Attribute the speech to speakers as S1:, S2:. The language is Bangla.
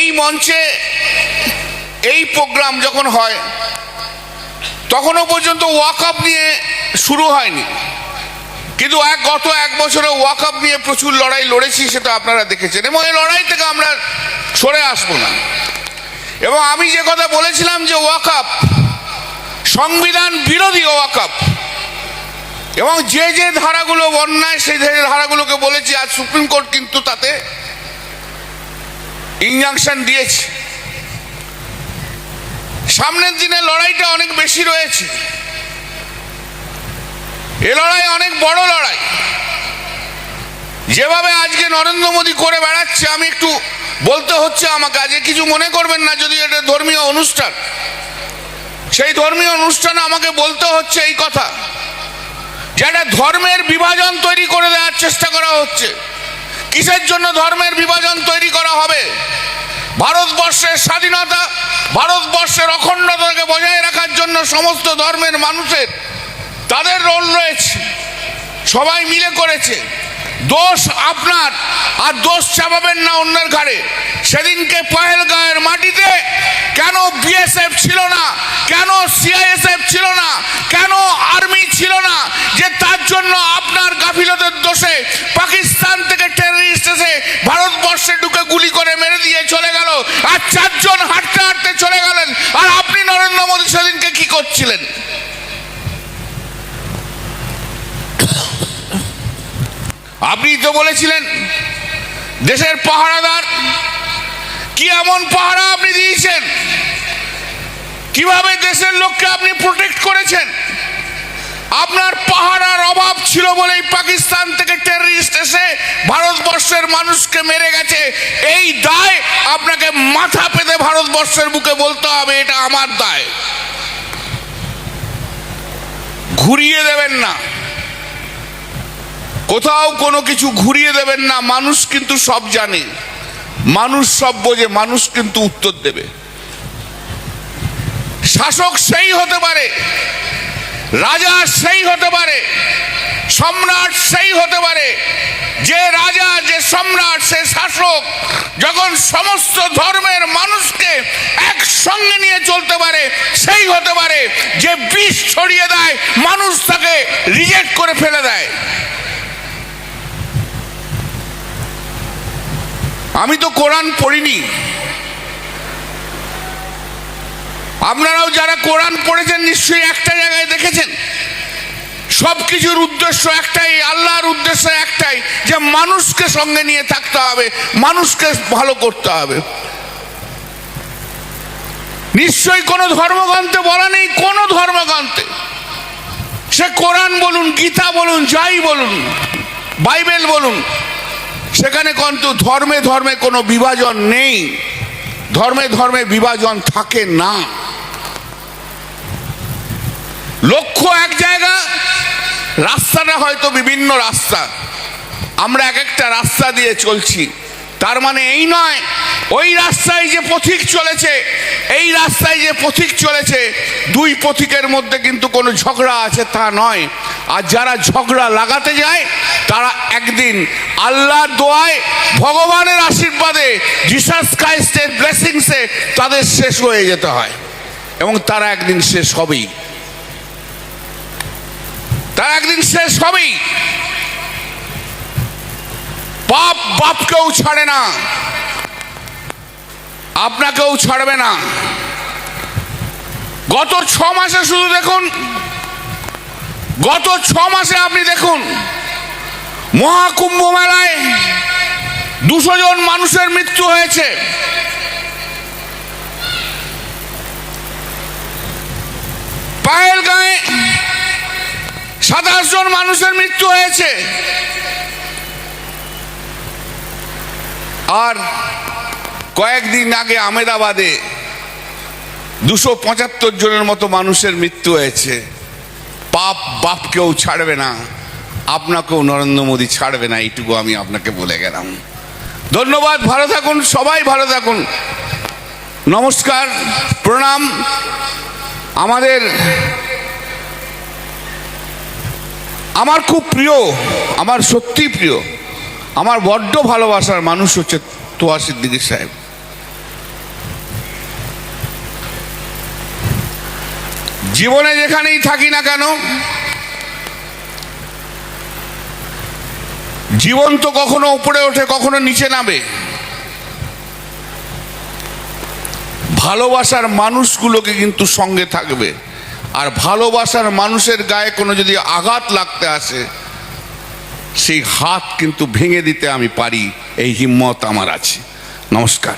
S1: এই মঞ্চে এই প্রোগ্রাম যখন হয়, তখনও পর্যন্ত ওয়াকআপ নিয়ে শুরু হয়নি। কিন্তু এক গত এক বছরে ওয়াকআপ নিয়ে প্রচুর লড়াই লড়েছি সেটা আপনারা দেখেছেন এবং এই লড়াই থেকে আমরা সরে আসব না। এবং আমি যে কথা বলেছিলাম যে ওয়াকআপ সংবিধান বিরোধী ওয়াকআপ এবং যে যে ধারাগুলো অন্যায়, সেই ধারাগুলোকে বলেছি, আজ সুপ্রিম কোর্ট কিন্তু তাতে ইনজাংশন দিয়েছে। সামনের দিনে লড়াইটা অনেক বেশি রয়েছে। এ লড়াই অনেক বড় লড়াই। যেভাবে আজকে নরেন্দ্র মোদী করে বেড়াচ্ছে, আমি একটু বলতে হচ্ছে আমাকে, আজকে কিছু মনে করবেন না, যদি এটা ধর্মীয় অনুষ্ঠান। সেই ধর্মীয় অনুষ্ঠানে আমাকে বলতে হচ্ছে এই কথা। যে একটা ধর্মের বিভাজন তৈরি করে দেওয়ার চেষ্টা করা হচ্ছে কিসের জন্য ধর্মের বিভাজন তৈরি করা হবে? ভারতবর্ষের স্বাধীনতা, ভারতবর্ষের অখণ্ডতাকে বজায় রাখার জন্য সমস্ত ধর্মের মানুষের তাদের রোল রয়েছে। সবাই মিলে করেছে। দোষ আপনার, আর দোষ চাপাবেন না অন্যের ঘাড়ে। সেদিনকে পহেলগাঁয়ের মাটিতে কেন বিএসএফ ছিল না? কেন সিআইএসএফ ছিল না? কেন আর্মি ছিল না যে তার জন্য আপনার গাফিলতের দোষে পাকিস্তান থেকে টেররিস্ট এসে ভারতবর্ষে ঢুকে গুলি করে মেরে দিয়ে চলে গেল আর চারজন হাঁটতে হাঁটতে চলে গেলেন আর আপনি নরেন্দ্র মোদী সেদিনকে কি করছিলেন আপনি তো বলেছিলেন, দেশের পাহারাদার, কি এমন পাহারা আপনি দিয়েছেন? কীভাবে দেশের লোককে আপনি প্রোটেক্ট করেছেন? আপনার পাহারার অভাব ছিল বলেই পাকিস্তান থেকে টেররিস্ট এসে ভারতবর্ষের মানুষকে মেরে গেছে। এই দায় আপনাকে মাথা পেতে ভারতবর্ষের বুকে বলতে হবে, এটা আমার দায়। ঘুরিয়ে দেবেন না। কোথাও কোনো কিছু ঘুরিয়ে দেবেন না, মানুষ কিন্তু সব জানে। মানুষ সব বোঝে, মানুষ কিন্তু উত্তর দেবে। শাসক সেই হতে পারে, রাজা সেই হতে পারে, সম্রাট সেই হতে পারে। যে রাজা, যে সম্রাট, সে শাসক যখন সমস্ত ধর্মের মানুষকে একসঙ্গে নিয়ে চলতে পারে, সেই হতে পারে যে বিষ ছড়িয়ে দেয়, মানুষ তাকে রিজেক্ট করে ফেলে দেয়। আমি তো কোরআন পড়িনি। আপনারাও যারা কোরআন পড়েছেন নিশ্চয়ই একটা জায়গায় দেখেছেন। সব কিছুর উদ্দেশ্য একটাই, আল্লাহর উদ্দেশ্য একটাই, যে মানুষকে সঙ্গে নিয়ে থাকতে হবে, মানুষকে ভালো করতে হবে। নিশ্চয়ই কোনো ধর্মগ্রন্থে বলা নেই, কোনো ধর্মগ্রন্থে। সে কোরআন বলুন, গীতা বলুন, যাই বলুন, বাইবেল বলুন সেখানে কিন্তু ধর্মে ধর্মে কোনো বিভাজন নেই। ধর্মে ধর্মে বিভাজন থাকে না। লক্ষ্য এক জায়গা, রাস্তাটা হয়তো বিভিন্ন রাস্তা। আমরা এক একটা রাস্তা দিয়ে চলছি। তার মানে এই নয়, ওই রাস্তায় যে পথিক চলেছে, এই রাস্তায় যে পথিক চলেছে, দুই পথিকের মধ্যে কিন্তু কোনো ঝগড়া আছে তা নয়। আর যারা ঝগড়া লাগাতে যায়, তারা একদিন আল্লাহর দোয়ায়, ভগবানের আশীর্বাদে জিসাস ক্রাইস্টের ব্লেসিংসে তাদের শেষ হয়ে যেতে হয়। এবং তারা একদিন শেষ হবেই। তারা একদিন শেষ হবেই। পাপ বাপকেও ছাড়ে না। আপনাকেও ছাড়বে না। গত ছ মাসে শুধু দেখুন গত ছ মাসে আপনি দেখুন, মহাকুম্ভ মেলায় দুশো জন মানুষের মৃত্যু হয়েছে। পায়েল গায়ে সাতাশ জন মানুষের মৃত্যু হয়েছে। আর কয়েকদিন আগে আমেদাবাদে দুশো পঁচাত্তর জনের মতো মানুষের মৃত্যু হয়েছে। পাপ বাপকেও ছাড়বে না, আপনাকেও নরেন্দ্র মোদী ছাড়বে না, এইটুকু আমি আপনাকে বলে গেলাম। ধন্যবাদ, ভালো থাকুন, সবাই ভালো থাকুন। নমস্কার, প্রণাম। আমাদের, আমার খুব প্রিয়, আমার সত্যি প্রিয়, আমার বড্ড ভালোবাসার মানুষ হচ্ছে তোয়া সিদ্দিকী সাহেব। জীবনে যেখানেই থাকি না কেন, জীবন তো কখনো উপরে ওঠে, কখনো নিচে নামে। ভালোবাসার মানুষগুলোকে কিন্তু সঙ্গে থাকবে। আর ভালোবাসার মানুষের গায়ে কোনো যদি আঘাত লাগতে আসে, সেই হাত কিন্তু ভেঙে দিতে আমি পারি, এই হিম্মত আমার আছে। নমস্কার।